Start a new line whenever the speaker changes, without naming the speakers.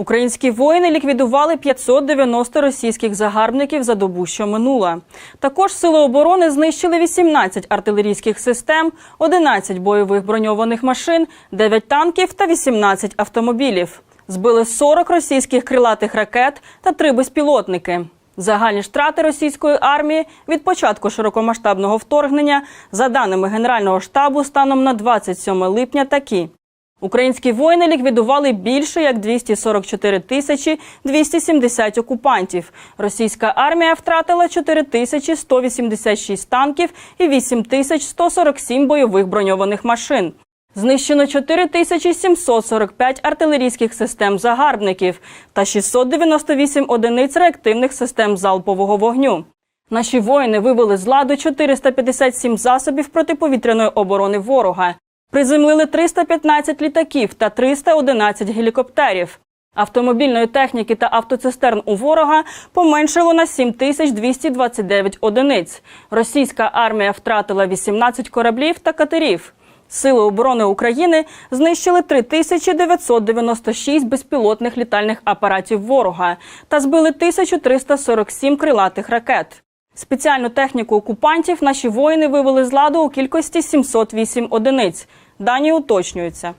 Українські воїни ліквідували 590 російських загарбників за добу, що минула. Також сили оборони знищили 18 артилерійських систем, 11 бойових броньованих машин, 9 танків та 18 автомобілів. Збили 40 російських крилатих ракет та 3 безпілотники. Загальні ж втрати російської армії від початку широкомасштабного вторгнення, за даними Генерального штабу, станом на 27 липня такі. Українські воїни ліквідували більше як 244 тисячі 270 окупантів. Російська армія втратила 4 тисячі 186 танків і 8 тисяч 147 бойових броньованих машин. Знищено 4 тисячі 745 артилерійських систем загарбників та 698 одиниць реактивних систем залпового вогню. Наші воїни вивели з ладу 457 засобів протиповітряної оборони ворога. Приземлили 315 літаків та 311 гелікоптерів. Автомобільної техніки та автоцистерн у ворога поменшило на 7229 одиниць. Російська армія втратила 18 кораблів та катерів. Сили оборони України знищили 3996 безпілотних літальних апаратів ворога та збили 1347 крилатих ракет. Спеціальну техніку окупантів наші воїни вивели з ладу у кількості 708 одиниць. Дані уточнюються.